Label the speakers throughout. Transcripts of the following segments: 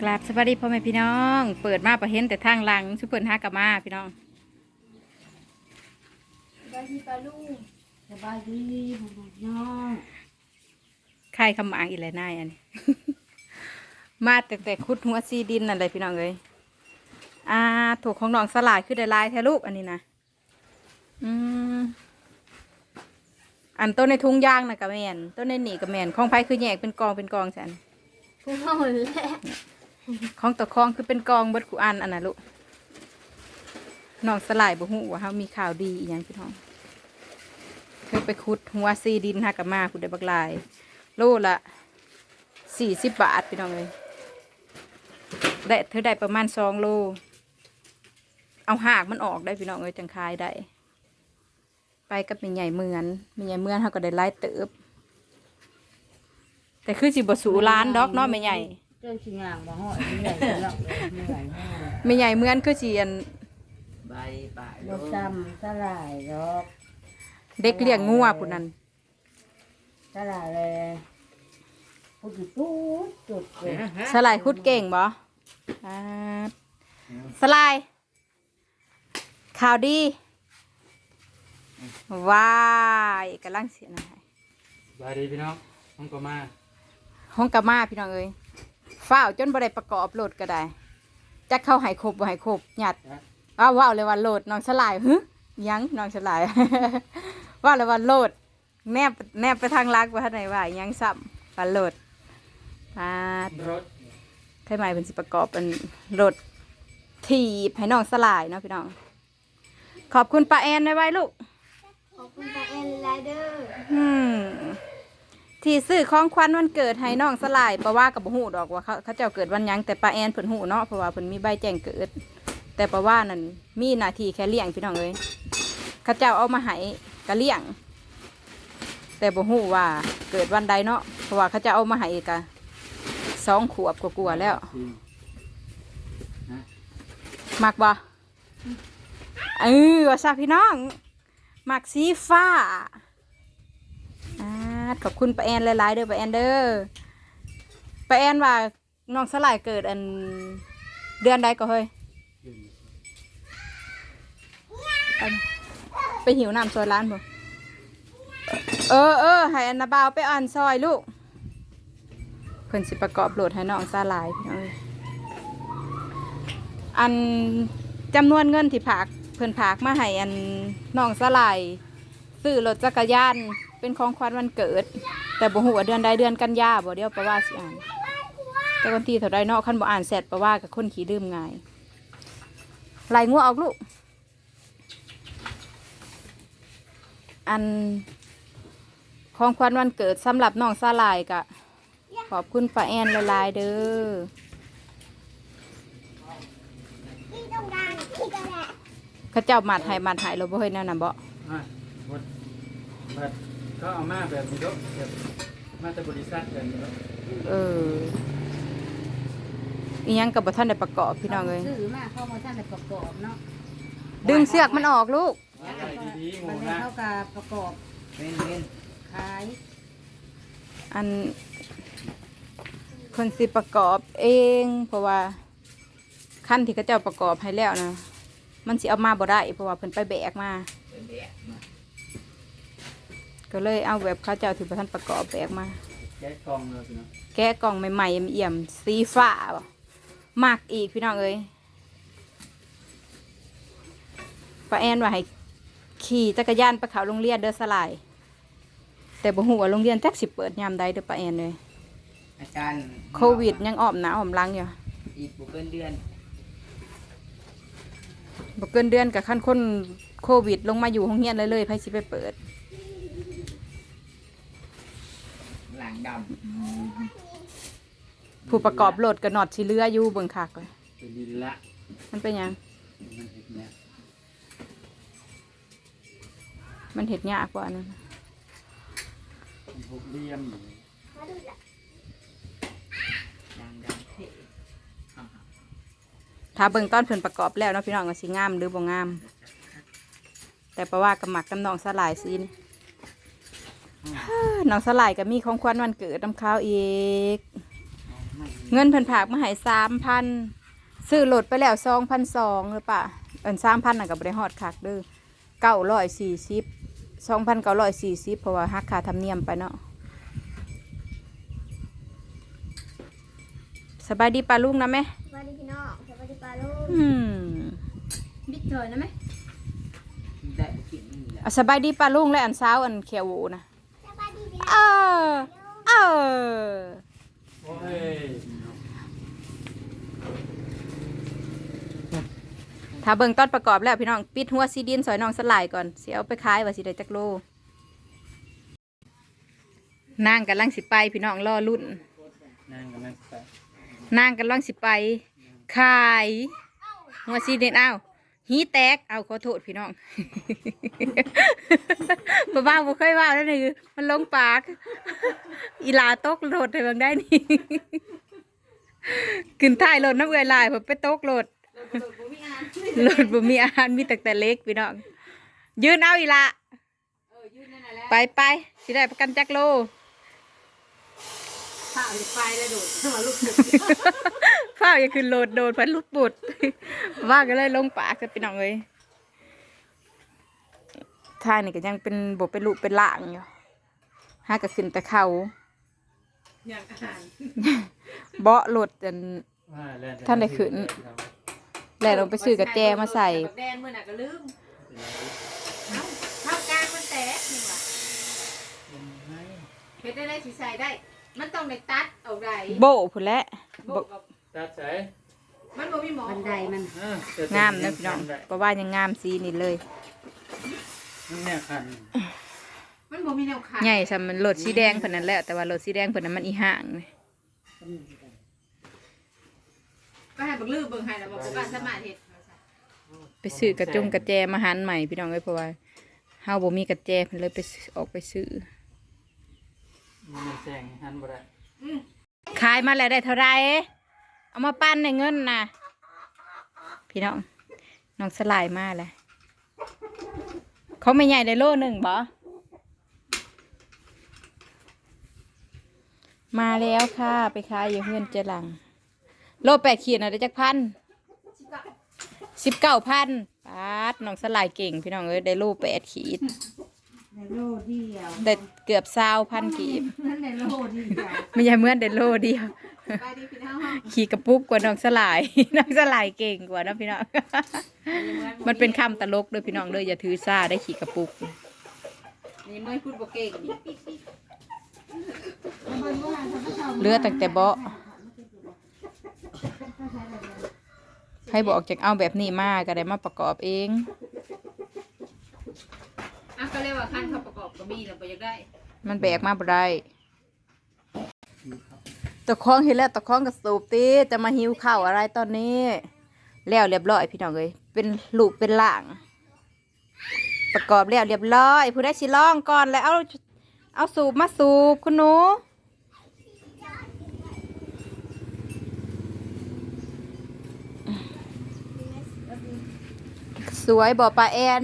Speaker 1: กราบสวัสดีพ่อแม่พี่น้อง เปิดมาประเห็นแต่ทางหลังชุเปิดห้ากลับมาพี่น้อง
Speaker 2: สบายดีปลาลูกสบายดีบุญน้อง
Speaker 1: ใครคำอ่างอีแลนายอันนี้ มาแต่แต่คุดหัวซีดินนั่นเลยพี่น้องเลยอ่าถูกของน้องสลายคือได้ลายแท้ลูกอันนี้นะอืมอันต้นในทุ่งยางนะกะแมนต้นในหนีกะแมนของไผคือแยกเป็นกองเป็นกองฉัน
Speaker 2: ผู้เฮาแหละ
Speaker 1: ของตะคองคือเป็นกองเบิดกูอันอันน่ะลูกน้องสลายบ่ฮู้ว่าเฮามีข่าวดีอีหยังพี่น้องเคยไปขุดหัวซีดินหากับมาขุดได้บักลาย โลละสี่สิบบาทพี่น้องเลยได้เธอได้ประมาณสองโล เอาหากมันออกได้พี่น้องเลยจังคายได้ ไปกับม่ใหญ่เมือนม่ใหญ่เมือนเขาก็ได้ไล่เติบ แต่คือสิบสูร้านดอกเนาะแม่ใหญ่
Speaker 2: จ้าชิงางมาห้อยเหนื่อยจังเลยเหนื่อยมาก
Speaker 1: แม่ใหญ่เมือนคือสิอัน
Speaker 3: ใบป่าย
Speaker 2: บ่ซ้ำสลายดอก
Speaker 1: เด็กเลี้ยงงัวผู้นั้น
Speaker 2: สลายเลยพูดจุดจุดเลย
Speaker 1: สลายคุดเก่งบ่อ่าสลายข่าวดีว้ายกำลังเสียนะ
Speaker 3: ใบดีพี่น้องห้องก็มา
Speaker 1: ห้องกะมาพี่น้องเอ้ย ฝ้าวจนบ่ได้ประกอบโหลดก็ได้จักเข้าให้ครบบ่ให้ครบหยัดว้าวว้าวเลยว่าโหลดน้องสลายฮึยังน้องสลาย ว่าเลยว่าโหลด แนบแนบไปทางลักว่าท่านไหนว่ายังซ้ำว่าโหลดปาด
Speaker 3: รถ
Speaker 1: ใครหมายเป็นสิประกอบเป็นรถถีบให้น้องสลายเนาะพี่น้อง ขอบคุณป้าแอนไว้ไว้ลูก
Speaker 2: ขอบคุณตาเอ็นไลเดอร์
Speaker 1: อืม ที่ซื้อของขวัญวันเกิดให้น้องสลายเพราะว่ากับหูดอกว่าเขาเขาเจ้าเกิดวันหยังแต่ป้าแอนเพิ่นหูเนาะเพราะว่าเพิ่นมีใบแจ้งเกิด แต่เพราะว่านั่นมีหน้าที่แค่เลี้ยงพี่น้องเลยเขาเจ้าเอามาให้ก็เลี้ยง แต่บ่ฮู้ว่าเกิดวันใดเนาะเพราะว่าเขาจะเอามาให้กะสองขวบกว่าๆแล้ว
Speaker 3: จริง
Speaker 1: มักบ่เออว่าซะพี่น้องมักสีฟ้า อ่าขอบคุณป้าแอนหลายๆเด้อป้าแอนเด้อป้าแอนว่าน้องสลายเกิดอันเดือนใดก็เฮ้ยอันไปหิวน้ำซอยร้านบ่เออเออให้อันนาบาวไปอ่านซอยลูกเพิ่นสิประกอบโหลดให้น้องสลายพี่น้องอันจำนวนเงินที่ผากเพิ่นผากมาให้อันน้องสลายซื้อรถจักรยาน เป็นของขวัญวันเกิด แต่บ่ฮู้ว่าเดือนใดเดือนกันยาบ่เดียวประว่าสิอ่านแต่วันที่เท่าใดเนาะคันบ่อ่านเสร็จประว่ากับคนขี้ลืมง่ายไหลงัวออกลูก อันของขวัญวันเกิดสำหรับน้องสลายกะขอบคุณป้าแอนหลายๆเด้อเขาเจ้ามัดให้มัดให้เราบ่เฮ้ยแนั่นน่ะบ่
Speaker 3: อะหมดบัด ก็เอามาแบบนี้ก็แบบมาแต่บริษัทแบบนี้ก็
Speaker 1: เอออีหยังกับบ่ท่านได้ประกอบพี่น้องเอ้ย
Speaker 2: ซื้อมาเข้ามาท่านได้ประกอบเนาะ
Speaker 1: ดึงเสือกมันออกลูก
Speaker 3: อะไรดีๆหมู
Speaker 2: มัน
Speaker 3: นะ
Speaker 2: เข้ากับประกอบ
Speaker 3: เป็นเป็น
Speaker 2: ขาย
Speaker 1: อันเพิ่นสิประกอบเอง เพราะว่าขั้นที่เขาเจ้าประกอบให้แล้วนะมันสิเอามาบ่ได้เพราะว่าเพิ่นไปแบกมา
Speaker 3: เป็นแบบมา
Speaker 1: ก็เลยเอาแบบเขาเจ้าที่บ่ทันประกอบแบกมา
Speaker 3: แกะกล่องเลยพี่น้อง
Speaker 1: แกะกล่องใหม่ๆเอี่ยมๆสีฟ้าบ่มักอีกพี่น้องเอ้ยป้าแอนว่าให้ขี่จักรยานไปเขาโรงเรียนเด้อสลาย แต่บ่ฮู้ว่าโรงเรียนจักสิเปิดยามใดเด้อป้าแอนเลย
Speaker 3: อาจารย์
Speaker 1: โควิดยังอ้อมหนาอ้อมหลังอยู่
Speaker 3: อีกบุเกินเดือน
Speaker 1: บ่เกินเดือนกับขั้นคนโควิดลงมาอยู่โรงเรียนเลยเลยไผสิไปเปิด
Speaker 3: ด
Speaker 1: ผู้ประกอบโหลดกับนอดสิเรืออยู่เบิ่งคักเลยำ
Speaker 3: เป็นดินละ
Speaker 1: มันเป็นหยัง
Speaker 3: มันเห็นเนี่ย
Speaker 1: มันเฮ็ดยากกว่านั้น
Speaker 3: มันหกเหลี่ยมอยู่ดังดังเท่อ่า
Speaker 1: ถ้าเบิ่งตอนเพิ่นประกอบแล้วเนาะพี่น้องก็สิงามหรือบ่งาม แต่ประว่ากับหมักกับน้องสลายซีนี่เฮ้อ น้องสลายก็มีของขวัญวันเกิดนำข้าวอีก
Speaker 3: ม
Speaker 1: เงินเพิ่นผากมาให้สามพันซื้อรถไปแล้วสองพันสองหรือปะเอินสามพันน่ะกับบริหอดคักเด้อเก้าร้อยสี่สิบสองพันเก้าร้อยสี่สิบเพราะว่าหักค่าธรรมเนียมไปเนาะสบายดีปลาลุงนะแม่
Speaker 4: สวัสดีพี่น้องสวัสดีปลาลูก
Speaker 1: อืม
Speaker 4: บิ๊กเถยนะไหม
Speaker 2: ได้กินนี่แหละ
Speaker 1: อะสบายดีปลาลุงและอันเช้าวอันเขียวโหวนะ
Speaker 4: สวัสดีพี่
Speaker 1: เออ เออ
Speaker 3: โอ้ย
Speaker 1: ถ้าเบิ่งต้นประกอบแล้วพี่น้อง ปิดหัวซีดินสอยน้องสลายก่อนสิเอาไปขายว่าสิได้จักโลนางกำลังสิไปพี่น้องรอรุ่น
Speaker 3: นั่งกันนั่งไป
Speaker 1: นางกำลังสิไป ขาย หัวซีดินอ้า วหีแตก เอาขอโทษพี่น้องป้าบ้าบ่เคยว่าแล้วนี่มันลงปาก อีหลาตกรถให้เบิ่งได้นี่ขึ้นท้ายรถน้ำเอื่อยลายผมไปตกรถรถบ่มีอาหารมีแต่แต่เล็กพี่น้องยืนเอาอีละไปไปสิได้ประกันจักโล
Speaker 2: ข้าวไปแล้วโดดมาลูก
Speaker 1: ฟ้าวอย่าขึ้นโหลดโดนพันลูกปุดว่าก็เลยลงปากกันพี่น้องเลยท่านี่ก็ยังเป็นบเป็นลูกเป็นหล่างอยู่ห้าก็ขึ้นแต่เขา
Speaker 2: อย่างอาหาร
Speaker 1: เบาะรถจนท่านได้ขึ้นแล่ลงไปซื้อกระแจมาใส่
Speaker 2: แบบแดนเมื่อน่ะก็ลืมเอ้าข้าวกลางมันแตกนี่ว่ะเฮ็ดได้ได้สิใส่ได้ มันต้องได้ตัดเอาได้
Speaker 1: โบพุ่นแหละ
Speaker 2: โบกับ
Speaker 3: ตัดใส่
Speaker 2: มันบ่มีหมอบันไดมัน
Speaker 3: อ่าเดี๋ยว
Speaker 1: งามนะพี่น้องก็ว่ายังงามสีนี่เลย
Speaker 3: นั่นเนี่ยคัน
Speaker 2: มันบ่มีแนวขา
Speaker 1: ใหญ่ซะมันรถสีแดงเพิ่นนั่นแหละแต่ว่ารถสีแดงเพิ่นนั้นมันอีห่างนี่
Speaker 2: ก็ให้บักลือเบิ่งให้แล้วบ่บ่กล้าสามารถเฮ็ด
Speaker 1: ไปซื้อกระจงกระแจมาหันใหม่พี่น้องเอ้ยเพราะว่าเฮาบ่มีกระแจเพิ่นเลยไปซื้อออกไปซื้อ
Speaker 3: มันแซงหันบ่ได้
Speaker 1: ขายมาแล้วได้เท่าไรเอามาปั้นในเงินนะพี่น้องน้องสลายมาแล้วเขาไม่ใหญ่ได้โลหนึ่งบ่มาแล้วค่ะไปขายอยู่เฮือนเจรัง โลแปดขีดนะได้จักพันสิบเก้าพันปาดน้องสลายเก่ง พี่น้องเอ้ยได้โลแปดขีด
Speaker 2: ในโลเดียว
Speaker 1: ได้เกือบเศร้าพันกีบ
Speaker 2: นั่นในโลเดียว
Speaker 1: ไม่ใช่เหมื่อนได้โลเดียว
Speaker 2: ไปดีพี่น้อง
Speaker 1: ขี่กระปุกกว่าน้องสลาย น้องสลายเก่งกว่านะพี่น้อง มันเป็นคำตลกเลยพี่น้องเลยอย่าถือซาได้ขี่กระปุก
Speaker 2: นี่เมื่อยพูดบ่เก่ง
Speaker 1: เลือตั้งแต่เบาะให้บอกจากเอาแบบนี้มาก็ได้มาประกอบเอง
Speaker 2: อะก็เรียก ว่าขั้นเขาประกอบก็มีแล้วบ่อยากได้
Speaker 1: มันแบกมาบ่ได้ตะคองเห็นแล้วตะคองกับสูบตีจะมาหิวข้าวอะไรตอนนี้ แล้วเรียบร้อยพี่น้องเลยเป็นลูกเป็นหล่าง ประกอบแล้วเรียบร้อย ผู้ได้ชิลองก่อนแล้วเอาเอาสูบมาสูบคุณหนูสวยบ่อปลาแอน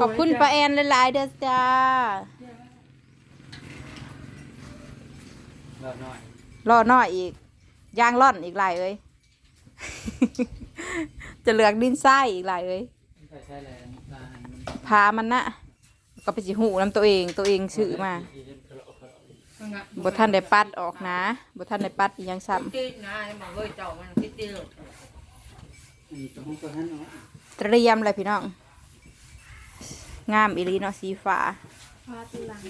Speaker 1: ขอบคุณปลาแอนหลายๆเด้อจ้า
Speaker 3: รอหน่อย
Speaker 1: รอหน่อยอีกยางร่อนอีกหลายเอ้ย จะเหลือกดินทรายอีกหลายเอ้ย
Speaker 3: ไปใช้แรงตาหันมัน
Speaker 1: พามันนะก็ไปสิหูน้ำตัวเองตัวเองซื้อมาบท่านได้ปัดออกนะบท่านได้ปัดอีหยังซ้
Speaker 2: ติดนะมาเว้ยเจ้ามันติดติดเลย
Speaker 3: อันนี้ต้องก็หันเนาะำ
Speaker 1: เตรียมเลยพี่น้อง งามอีหลีเนาะสีฟ้า
Speaker 4: พาตีหลัง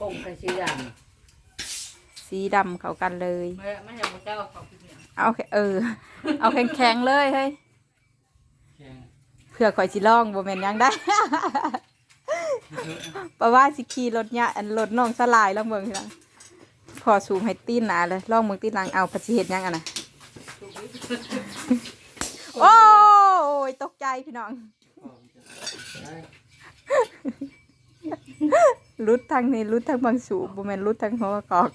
Speaker 2: กงกันสีด
Speaker 1: สีดำเข้ากันเลยำ
Speaker 2: ไม่ไม่ให้พระเจ้าขอบคุณเนี่ย
Speaker 1: เอาแค่เออ เอาแข็งๆเลยเฮ้ย
Speaker 3: แข็ง
Speaker 1: เผื่อข่อยสิลองบ่แม่นหยังได้ เพราะว่าสิขี่รถเนี่ยอันรถน้องสลายลองเบิ่งทีหลังพอสูงให้ตีนหนาเลยลองเบิ่งตีนหลังเอาปัสิเฮ็ดหยังอะนะโอ้ ยตกใจพี่น้อง
Speaker 3: พอมันจะได้
Speaker 1: รุดทางนี้รุดทางบางสูบบ่แม่นรุดทางหัวกอก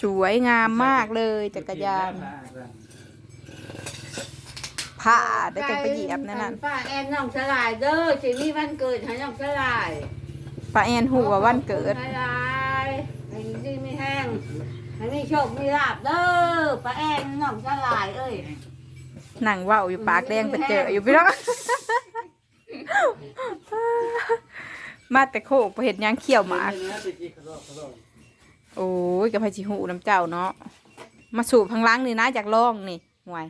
Speaker 1: สวยงามมากเลยจักรยานผ้าได้กันไปเหยียบนั่นน่ะ
Speaker 2: ป้าแอนน้องสลายเด้อสิมีวันเกิดให้น้องสลาย
Speaker 1: ป้าแอนหูว่าวันเกิด
Speaker 2: ไม่ได้ให้ดีไม่แห้ง ให้ม่โชคม่ลาบเด้อป้าแอนน้องจะลายเอ้ย
Speaker 1: นั่งเว้าอยู่ปากแดงไปเจออยู่พี่น้อง มาแต่โคกไปเห็นยังเขี่ยวหมาก
Speaker 3: โอ้
Speaker 1: ยกับพจิหูน้ำเจ้าเนาะ มาสูบพังล้างนี่นะจากล่องนี่ห่วย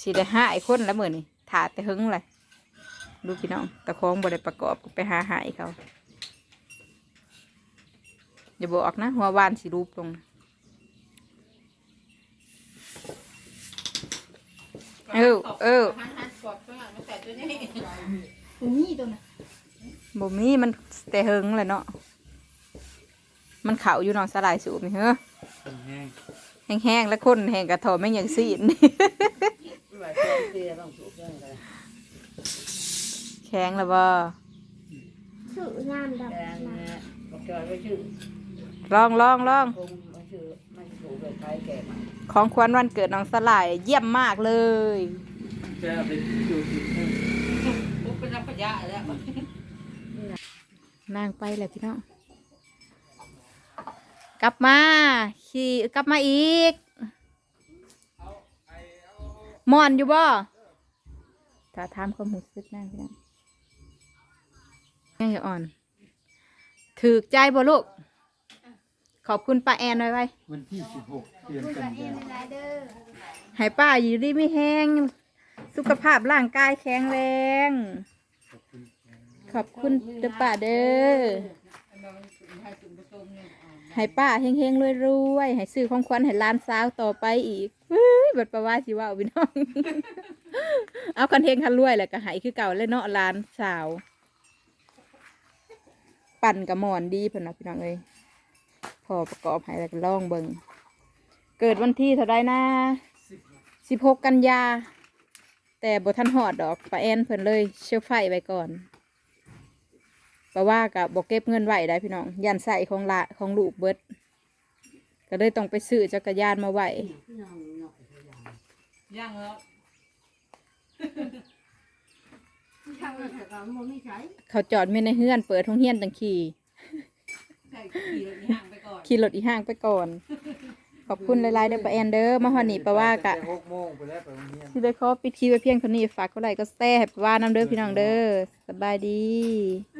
Speaker 1: สิได้ห้าไอ้คนแล้วเหมือนนี่ถาดแต่หึงเลยดูพี่น้องตะคองบ่ได้ประกอบไปหาหายเขาอย่าบอกนะหัววานสิรูปตรง เออเออ
Speaker 4: ตัวนี้ตัวน่ะ
Speaker 1: บ่มีมันแต่หึงเลยเนาะมันเข่าอยู่เนอนสลายสูบนี่เฮ้อ
Speaker 3: เป็นแห้ง
Speaker 1: แห้งๆแล้วคนแห้งกระถอไม่อย่างซีน
Speaker 2: ว่าแกงเตี้ยต้องสุกเรื่องอะไร
Speaker 1: แข็งแล้วบ่
Speaker 4: สื่อน้ำด
Speaker 2: แกงำเนี่ยบอกจอยไว้ชื่อ
Speaker 1: ลองลองลอง ของควรวันเกิดน้องสลายเยี่ยมมากเลย
Speaker 3: จะไปอยู่ที่เพิ่ม
Speaker 2: ปุ๊บเป็นน้ำพยาแล้ว
Speaker 1: นางไปแล้วพี่น้องกลับมาขี่กลับมาอีกมอนอยู่บ่ถ้าถามความรู้สึกนางพี่น้องยังอย่าอ่อนถือใจบ่ลูก ขอบคุณป้าแอนไว้ไว้
Speaker 3: วันที่สิบหกเดือน
Speaker 4: พูด
Speaker 3: กั
Speaker 4: กันนเอยา
Speaker 3: ง
Speaker 4: ในไรเดอร์
Speaker 1: ให้ป้าอยู่ดีไม่แห้ง สุขภาพร่างกายแข็งแรงขอบคุณเด้อป้าเด้อ ให้ป้าเฮงๆรวยๆ ให้ซื้อของขวัญให้หล้านสาวต่อไปอีกเฮ้ยบัดประว่าสิว่าเอาพี่น้อง เอาคันเฮงคันรวยแหละก็ใหายคือเก่าเลยเนาะหล้านสาว ปั่นกับหมอนดีเพิ่นนะพี่น้องเอ้ย พอประกอบให้แล้วก็ลองเบิ่งเกิดวันที่เท่าไรนะสิบหกกันยา แต่บ่ทันหอดดอกป้าแอนเพิ่นเลยเชื่อไฟไว้ก่อนปะว่ากับบอกเก็บเงินไว้ได้พี่น้องยันใส่ของละของลูกเบิดก็เลยต้องไปซื้อจักรยานมาไว้
Speaker 2: ย่างแล้วย่างแล้วแต่ก็มันไม่ใช่
Speaker 1: เขาจอดไม่ในเฮือนเปิดห้องเฮียนตังขี่
Speaker 2: ใช่ ขี่รถนี่ห่างไปก่อน
Speaker 1: ขี่รถอีห้างไปก่อน ขอบคุณหลายๆเด้อป้าแอนเด้อมาฮอดนี่ปะว่ากะ
Speaker 3: ตั้งแต่หกโมงไปแล้วไปโรงเรียน
Speaker 1: ที่ได้ขอปิดคลิปไว้เพียงเท่านี้ฝากก็ไลค์ก็แซ่บว่าน้ำเด้อพี่น้องเด้อสบายดี
Speaker 2: เ